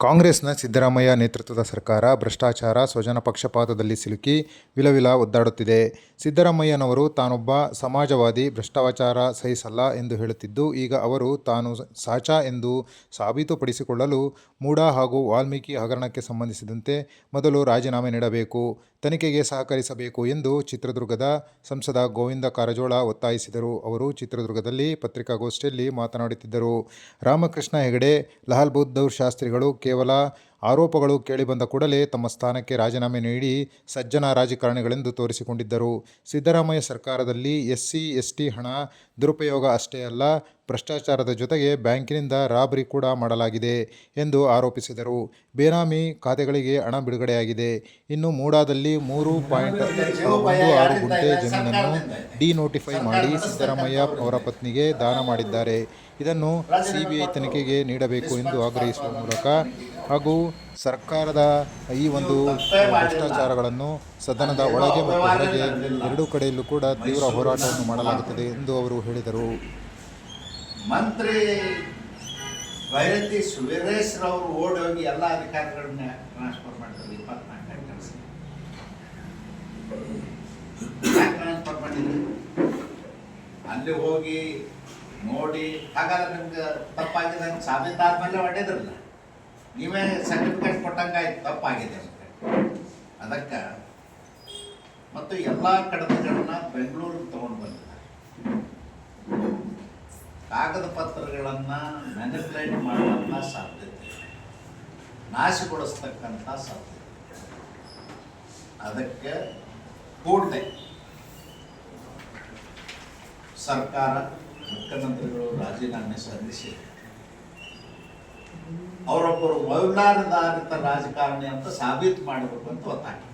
ಕಾಂಗ್ರೆಸ್ನ ಸಿದ್ದರಾಮಯ್ಯ ನೇತೃತ್ವದ ಸರ್ಕಾರ ಭ್ರಷ್ಟಾಚಾರ, ಸ್ವಜನ ಪಕ್ಷಪಾತದಲ್ಲಿ ಸಿಲುಕಿ ವಿಲವಿಲ ಒದ್ದಾಡುತ್ತಿದೆ. ಸಿದ್ದರಾಮಯ್ಯನವರು ತಾನೊಬ್ಬ ಸಮಾಜವಾದಿ, ಭ್ರಷ್ಟಾಚಾರ ಸಹಿಸಲ್ಲ ಎಂದು ಹೇಳುತ್ತಿದ್ದು, ಈಗ ಅವರು ತಾನು ಸಾಚಾ ಎಂದು ಸಾಬೀತುಪಡಿಸಿಕೊಳ್ಳಲು ಮೂಡಾ ಹಾಗೂ ವಾಲ್ಮೀಕಿ ಹಗರಣಕ್ಕೆ ಸಂಬಂಧಿಸಿದಂತೆ ಮೊದಲು ರಾಜೀನಾಮೆ ನೀಡಬೇಕು, ತನಿಖೆಗೆ ಸಹಕರಿಸಬೇಕು ಎಂದು ಚಿತ್ರದುರ್ಗದ ಸಂಸದ ಗೋವಿಂದ ಕಾರಜೋಳ ಒತ್ತಾಯಿಸಿದರು. ಅವರು ಚಿತ್ರದುರ್ಗದಲ್ಲಿ ಪತ್ರಿಕಾಗೋಷ್ಠಿಯಲ್ಲಿ ಮಾತನಾಡುತ್ತಿದ್ದರು. ರಾಮಕೃಷ್ಣ ಹೆಗಡೆ ಲಹಲ್ ಬಹದ್ದೂರ್ ಶಾಸ್ತ್ರಿಗಳು ಕೇವಲ ಆರೋಪಗಳು ಕೇಳಿಬಂದ ಕೂಡಲೇ ತಮ್ಮ ಸ್ಥಾನಕ್ಕೆ ರಾಜೀನಾಮೆ ನೀಡಿ ಸಜ್ಜನ ರಾಜಕಾರಣಿಗಳೆಂದು ತೋರಿಸಿಕೊಂಡಿದ್ದರು. ಸಿದ್ದರಾಮಯ್ಯ ಸರ್ಕಾರದಲ್ಲಿ ಎಸ್ಸಿ, ಎಸ್ಟಿ ಹಣ ದುರುಪಯೋಗ ಅಷ್ಟೇ ಅಲ್ಲ, ಭ್ರಷ್ಟಾಚಾರದ ಜೊತೆಗೆ ಬ್ಯಾಂಕಿನಿಂದ ರಾಬರಿ ಕೂಡ ಮಾಡಲಾಗಿದೆ ಎಂದು ಆರೋಪಿಸಿದರು. ಬೇನಾಮಿ ಖಾತೆಗಳಿಗೆ ಹಣ ಬಿಡುಗಡೆಯಾಗಿದೆ. ಇನ್ನು ಮೂಡಾದಲ್ಲಿ ಮೂರು ಪಾಯಿಂಟ್ ಒಂದು ಆರು ಗುಂಟೆ ಜಮೀನನ್ನು ಡಿನೋಟಿಫೈ ಮಾಡಿ ಸಿದ್ದರಾಮಯ್ಯ ಅವರ ಪತ್ನಿಗೆ ದಾನ ಮಾಡಿದ್ದಾರೆ. ಇದನ್ನು ಸಿಬಿಐ ತನಿಖೆಗೆ ನೀಡಬೇಕು ಎಂದು ಆಗ್ರಹಿಸುವ ಮೂಲಕ ಹಾಗೂ ಸರ್ಕಾರದ ಈ ಒಂದು ಭ್ರಷ್ಟಾಚಾರಗಳನ್ನು ಸದನದ ಒಳಗೆ ಮತ್ತು ಹೊರಗೆ ಎರಡೂ ಕಡೆಯಲ್ಲೂ ಕೂಡ ತೀವ್ರ ಹೋರಾಟವನ್ನು ಮಾಡಲಾಗುತ್ತದೆ ಎಂದು ಅವರು ಹೇಳಿದರು. ಮಂತ್ರಿ ಅವರು ಓಡಿ ಹೋಗಿ ಎಲ್ಲ ಅಧಿಕಾರಿಗಳನ್ನ ಟ್ರಾನ್ಸ್ಫರ್ ಮಾಡಿದ್ರು, ಇಪ್ಪತ್ನಾಲ್ಕು ಕೆಲಸ ಟ್ರಾನ್ಸ್ಫರ್ ಮಾಡಿದ್ರು? ಅಲ್ಲಿ ಹೋಗಿ ನೋಡಿ, ಹಾಗಾದ್ರೆ ನಿಮ್ಗೆ ತಪ್ಪಾಗಿದೆ ಸಾಬೀತಾದ್ಮೇಲೆ ಹೊಡೆದ್ರಲ್ಲ. ನೀವೇ ಸರ್ಟಿಫಿಕೇಟ್ ಕೊಟ್ಟಂಗ ತಪ್ಪಾಗಿದೆ ಅದಕ್ಕೆ ಮತ್ತು ಎಲ್ಲ ಕಡತಗಳನ್ನ ಬೆಂಗಳೂರಿಗೆ ತಗೊಂಡು ಬಂದಿದ್ದಾರೆ. ಕಾಗದ ಪತ್ರಗಳನ್ನು ಮ್ಯಾನಿಪುಲೇಟ್ ಮಾಡುವಂಥ ಸಾಧ್ಯತೆ. ನಾಶಗೊಳಿಸ್ತಕ್ಕಂಥ ಸಾಧ್ಯತೆ ಅದಕ್ಕೆ ಕೂಡಲೇ ಸರ್ಕಾರ ಮುಖ್ಯಮಂತ್ರಿಗಳು ರಾಜೀನಾಮೆ ಸಲ್ಲಿಸಿ ಅವರೊಬ್ಬರು ಮೌಲ್ಯಾಧಾರಿತ ರಾಜಕಾರಣಿ ಅಂತ ಸಾಬೀತು ಮಾಡಬೇಕು ಅಂತ ಒತ್ತಾಯ.